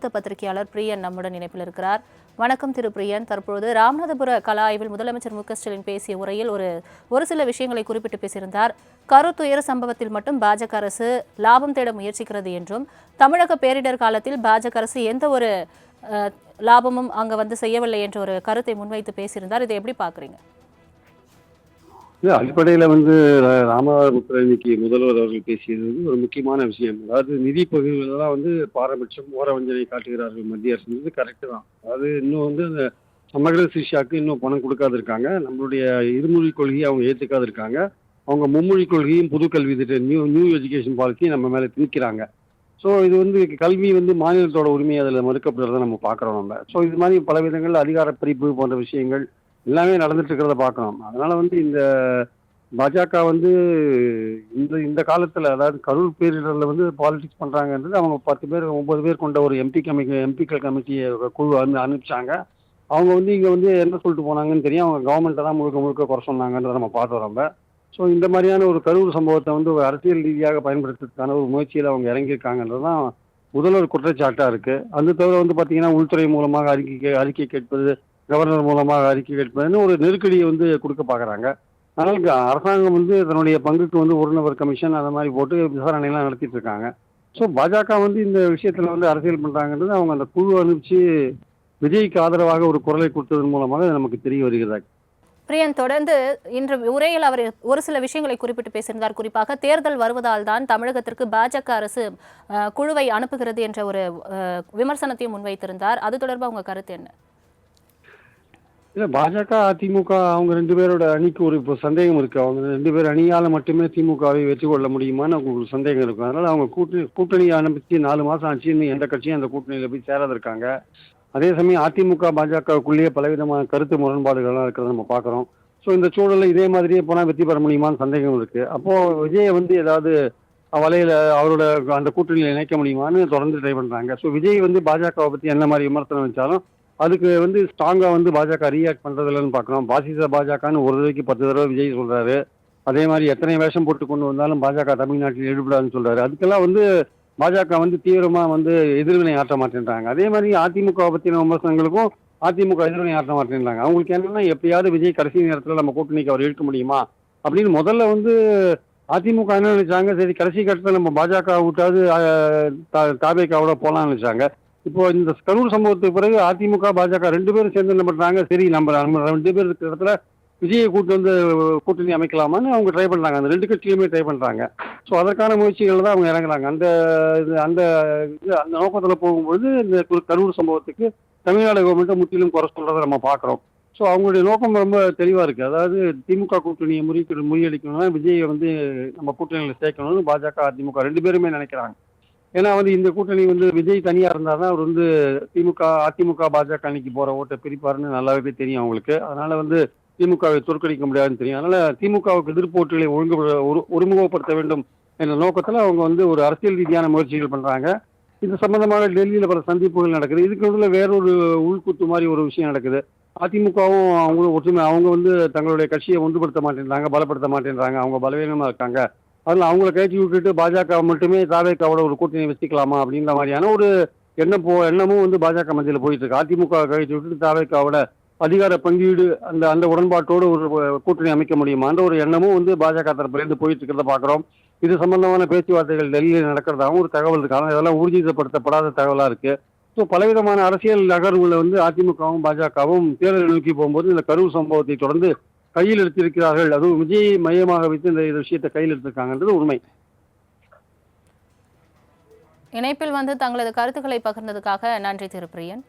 மூத்த பத்திரிகையாளர் பிரியன் நம்முடன் இணைப்பில் இருக்கிறார். வணக்கம் திரு பிரியன். தற்பொழுது ராமநாதபுர கலா ஆய்வில் முதலமைச்சர் மு ஸ்டாலின் பேசிய உரையில் ஒரு ஒரு சில விஷயங்களை குறிப்பிட்டு பேசியிருந்தார். கருத்துயர சம்பவத்தில் மட்டும் பாஜக அரசு லாபம் தேட முயற்சிக்கிறது என்றும் தமிழக பேரிடர் காலத்தில் பாஜக அரசு எந்த ஒரு லாபமும் அங்க வந்து செய்யவில்லை என்ற ஒரு கருத்தை முன்வைத்து பேசியிருந்தார். இதை எப்படி பார்க்குறீங்க? இல்லை அடிப்படையில் வந்து ராமநாதபுரத்தில் இன்னைக்கு முதல்வர் அவர்கள் பேசியது வந்து ஒரு முக்கியமான விஷயம். அதாவது நிதி பகிர்வுலாம் வந்து பாரபட்சம் ஓரவஞ்சனை காட்டுகிறார்கள் மத்திய அரசு. வந்து கரெக்டு தான். அதாவது இன்னும் வந்து அந்த சமகர சிஷாக்கு இன்னும் பணம் கொடுக்காது இருக்காங்க நம்மளுடைய இருமொழி கொள்கையை அவங்க ஏற்றுக்காது இருக்காங்க அவங்க மும்மொழி கொள்கையும் புது கல்வி திட்டம் நியூ நியூ எஜுகேஷன் பாலிசியும் நம்ம மேலே திணிக்கிறாங்க. ஸோ இது வந்து கல்வி வந்து மாநிலத்தோட உரிமை அதில் மறுக்கப்படுறத நம்ம பார்க்குறோம் நம்ம. ஸோ இது மாதிரி பல விதங்கள் அதிகார பிரிப்பு போன்ற விஷயங்கள் எல்லாமே நடந்துட்டு இருக்கிறத பார்க்கலாம் அதனால வந்து இந்த பாஜக வந்து இந்த இந்த காலத்தில் அதாவது கரூர் பேரிடரில் வந்து பாலிடிக்ஸ் பண்ணுறாங்கன்றது அவங்க பத்து பேர் ஒன்பது பேர் கொண்ட ஒரு எம்பி கமிட்டி எம்பிக்கள் கமிட்டியை குழு வந்து அனுப்பிச்சாங்க. அவங்க வந்து இங்கே வந்து என்ன சொல்லிட்டு போனாங்கன்னு தெரியும். அவங்க கவர்மெண்ட்டை தான் முழுக்க முழுக்க குறை சொன்னாங்கன்றதை நம்ம பார்த்தோம் ரொம்ப. ஸோ இந்த மாதிரியான ஒரு கரூர் சம்பவத்தை வந்து ஒரு அரசியல் ரீதியாக பயன்படுத்துறதுக்கான ஒரு முயற்சியில் அவங்க இறங்கியிருக்காங்கன்றது தான் முதல்வர் குற்றச்சாட்டாக இருக்குது அது தவிர வந்து பார்த்திங்கன்னா உள்துறை மூலமாக அறிக்கை கே- அறிக்கை கேட்பது கவர்னர் மூலமாக அறிக்கை கேட்பதுன்னு ஒரு நெருக்கடியை வந்து கொடுக்க பார்க்குறாங்க. அதனால் அரசாங்கம் வந்து தன்னுடைய பங்குக்கு வந்து ஒரு நபர் கமிஷன் அந்த மாதிரி போட்டு விசாரணைலாம் நடத்திட்டு இருக்காங்க. ஸோ பாஜக வந்து இந்த விஷயத்தில் வந்து அரசியல் பண்ணுறாங்கன்றது அவங்க அந்த குழு அனுப்பிச்சு விஜய்க்கு ஆதரவாக ஒரு குரலை கொடுத்ததன் மூலமாக நமக்கு தெரிய வருகிறது. பிரியன் தொடர்ந்து இன்று உரையில் அவர் ஒரு சில விஷயங்களை குறிப்பிட்டு பேசியிருந்தார். குறிப்பாக தேர்தல் வருவதால் தான் தமிழகத்திற்கு பாஜக அரசு குழுவை அனுப்புகிறது என்ற ஒரு விமர்சனத்தையும் முன்வைத்திருந்தார். அது தொடர்பாக உங்கள் கருத்து என்ன? இல்லை பாஜக அதிமுக அவங்க ரெண்டு பேரோட அணிக்கு ஒரு இப்போ சந்தேகம் இருக்குது அவங்க ரெண்டு பேர் அணியால் மட்டுமே திமுகவை வெற்றி கொள்ள முடியுமான்னு அவங்களுக்கு சந்தேகம் இருக்கும். அதனால் அவங்க கூட்டணி கூட்டணியை அனுப்பிச்சு நாலு மாதம் ஆச்சு. இன்னும் எந்த கட்சியும் அந்த கூட்டணியில் போய் சேராத இருக்காங்க. அதே சமயம் அதிமுக பாஜகவுக்குள்ளேயே பலவிதமான கருத்து முரண்பாடுகள்லாம் இருக்கிறத நம்ம பார்க்குறோம் ஸோ இந்த சூழலில் இதே மாதிரியே போனால் வெற்றி பெற முடியுமான்னு சந்தேகம் இருக்குது அப்போது விஜயை வந்து ஏதாவது வலையில் அவரோட அந்த கூட்டணியில் இணைக்க முடியுமான்னு தொடர்ந்து ட்ரை பண்ணுறாங்க ஸோ விஜய் வந்து பாஜகவை பற்றி என்ன மாதிரி விமர்சனம் வச்சாலும் அதுக்கு வந்து ஸ்ட்ராங்காக வந்து பாஜக ரியாக்ட் பண்ணுறதுலன்னு இல்லைன்னு பாசிச பாஜகன்னு ஒரு தடவைக்கு பத்து தடவை விஜய் சொல்கிறாரு அதே மாதிரி எத்தனை வேஷம் போட்டு கொண்டு வந்தாலும் பாஜக தமிழ்நாட்டில் ஈடுபடாதுன்னு சொல்கிறாரு அதுக்கெல்லாம் வந்து பாஜக வந்து தீவிரமாக வந்து எதிர்வினை ஆற்ற மாட்டேன்றாங்க. அதே மாதிரி அதிமுக பற்றின விமர்சனங்களுக்கும் அதிமுக எதிர்வினை ஆற்ற மாட்டேன்றாங்க. அவங்களுக்கு என்னென்னா எப்பயாவது விஜய் கடைசி நேரத்தில் நம்ம கூட்டணிக்கு அவர் இழுக்க முடியுமா? அப்படின்னு முதல்ல வந்து அதிமுக என்ன நினைச்சாங்க? சரி கடைசி கட்டத்தில் நம்ம பாஜக விட்டாவது தாபேக்காவோட போகலாம்னு நினைச்சாங்க. இப்போ இந்த கரூர் சம்பவத்துக்கு பிறகு அதிமுக பாஜக ரெண்டு பேரும் சேர்ந்து என்ன பண்றாங்க? சரி நம்ம நம்ம ரெண்டு பேர் இருக்கிற இடத்துல விஜயை கூட்டு வந்து கூட்டணி அமைக்கலாமான்னு அவங்க ட்ரை பண்றாங்க. அந்த ரெண்டு கட்சியுமே ட்ரை பண்றாங்க. ஸோ அதற்கான முயற்சிகள் தான் அவங்க இறங்குறாங்க. அந்த இது அந்த இது அந்த நோக்கத்தில் போகும்பொழுது இந்த கு- கரூர் சம்பவத்துக்கு தமிழ்நாடு கவர்மெண்ட்டை முற்றிலும் குறை சொல்றதை நம்ம பார்க்குறோம். ஸோ அவங்களுடைய நோக்கம் ரொம்ப தெளிவாக இருக்குது அதாவது திமுக கூட்டணியை முறிய முறியடிக்கணும்னா விஜயை வந்து நம்ம கூட்டணியில் சேர்க்கணும்னு பாஜக அதிமுக ரெண்டு பேருமே நினைக்கிறாங்க. ஏன்னா வந்து இந்த கூட்டணி வந்து விஜய் தனியாக இருந்தால் தான் அவர் வந்து திமுக அதிமுக பாஜக அன்னைக்கு போகிற ஓட்டை பிரிப்பாருன்னு நல்லாவே தெரியும் அவங்களுக்கு. அதனால வந்து திமுகவை தோற்கடிக்க முடியாதுன்னு தெரியும். அதனால திமுகவுக்கு எதிர்ப்பு ஓட்டுகளை ஒழுங்கு ஒரு ஒருமுகப்படுத்த வேண்டும் என்ற நோக்கத்தில் அவங்க வந்து ஒரு அரசியல் ரீதியான முயற்சிகள் பண்ணுறாங்க இது சம்பந்தமாக டெல்லியில் பல சந்திப்புகள் நடக்குது. இதுக்கு நடுவில் வேறொரு உள்கூத்து மாதிரி ஒரு விஷயம் நடக்குது. அதிமுகவும் அவங்களும் ஒற்றுமை அவங்க வந்து தங்களுடைய கட்சியை ஒன்றுபடுத்த மாட்டேன்றாங்க பலப்படுத்த மாட்டேன்றாங்க. அவங்க பலவீனமாக இருக்காங்க. அதில் அவங்கள கழட்டி விட்டுட்டு பாஜக மட்டுமே தாவேக்காவோட ஒரு கூட்டணி வச்சுக்கலாமா அப்படின்ற மாதிரியான ஒரு எண்ணம் போ எண்ணமும் வந்து பாஜக மத்தியில் போயிட்டு இருக்கு. அதிமுக கழிச்சு விட்டுட்டு தாவேக்காவோட அதிகார பங்கீடு அந்த அந்த உடன்பாட்டோடு ஒரு கூட்டணி அமைக்க முடியுமான்ற ஒரு எண்ணமும் வந்து பாஜக தரப்புலேருந்து போயிட்டு இருக்கிறத பார்க்குறோம் இது சம்பந்தமான பேச்சுவார்த்தைகள் டெல்லியில் நடக்கிறதாகவும் ஒரு தகவல் இருக்கு. ஆனால் இதெல்லாம் ஊர்ஜிதப்படுத்தப்படாத தகவலாக இருக்கு. ஸோ பலவிதமான அரசியல் நகர்வுகளை வந்து அதிமுகவும் பாஜகவும் தேர்தலை நோக்கி போகும்போது இந்த கரூர் சம்பவத்தை தொடர்ந்து கையில் எடுத்திருக்கிறார்கள். அதுவும் விஜயை மையமாக வைத்து இந்த விஷயத்தை கையில் எடுத்திருக்காங்கன்றது உண்மை. இணைப்பில் வந்து தங்களது கருத்துக்களை பகிர்ந்ததுக்காக நன்றி திரு பிரியன்